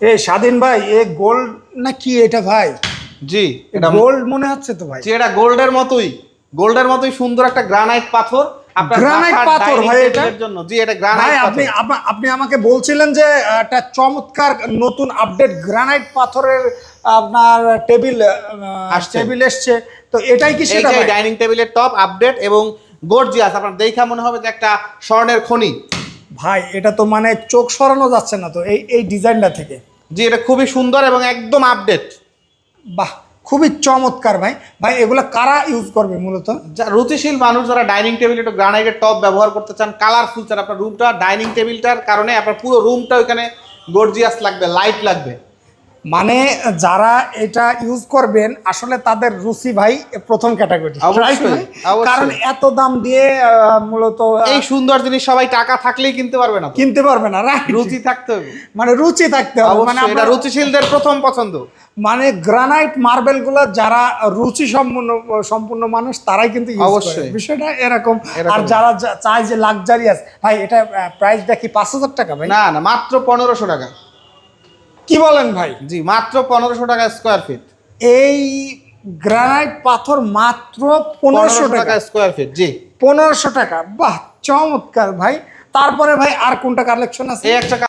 এ স্বাধীন ভাই a gold না কি এটা ভাই? জি এটা গোল্ড মনে হচ্ছে তো ভাই। জি এটা গোল্ডের মতোই গোল্ডের মতোই সুন্দর একটা গ্রানাইট পাথর। আপনার পাথর ভাই? জন্য। জি এটা গ্রানাইট আপনি আপনি আমাকে বলছিলেন যে একটা চমৎকার নতুন আপডেট গ্রানাইট পাথরের আপনার টেবিল আসছে। টেবিল এসছে। তো এটাই কি সেটা ডাইনিং টেবিলের টপ আপডেট এবং গর্জিয়াস আপনার দেখা মনে হবে যে একটা স্বর্ণের খনি। ভাই এটা তো মানে চোখ সরানো যাচ্ছে না তো এই এই ডিজাইনটা থেকে। জি এটা খুবই সুন্দর এবং একদম আপডেট বাহ খুবই চমৎকার ভাই। ভাই এগুলো কারা ইউজ করবে মূলত? যা রুচিশীল মানুষ যারা ডাইনিং টেবিল একটু গ্রানাইটের টপ ব্যবহার করতে চান কালারফুল চান আপনার রুমটা ডাইনিং টেবিলটার কারণে আপনার পুরো রুমটা ওইখানে গর্জিয়াস লাগবে লাইট লাগবে। মানে যারা এটা ইউজ করবেন আসলে তাদের রুচি ভাই প্রথম ক্যাটাগরি। কারণ এত দাম দিয়ে মূলত এই সুন্দর জিনিস সবাই টাকা থাকলেই কিনতে পারবে না কিনতে পারবে না? রুচি থাকতে হবে মানে রুচি থাকতে হবে মানে এটা রুচিশীলদের প্রথম পছন্দ মানে গ্রানাইট মার্বেলগুলো যারা রুচি সম্পূর্ণ সম্পূর্ণ মানুষ তারাই কিন্তু। অবশ্যই। বিষয়টা এরকম এরকম। আর যারা চায় যে লাক্সারিয়াস ভাই এটা প্রাইস দেখি পাঁচ হাজার টাকা ভাই না না মাত্র পনেরোশো টাকা কি বলেন ভাই? জি মাত্র পনেরোশো টাকা স্কোয়ার ফিট এই গ্রানাইট পাথর মাত্র পনেরোশো টাকা। স্কোয়ার ফিট জি। পনেরোশো টাকা। বাহ চমৎকার ভাই। তারপরে ভাই আর কোনটা কালেকশন আছে? একটা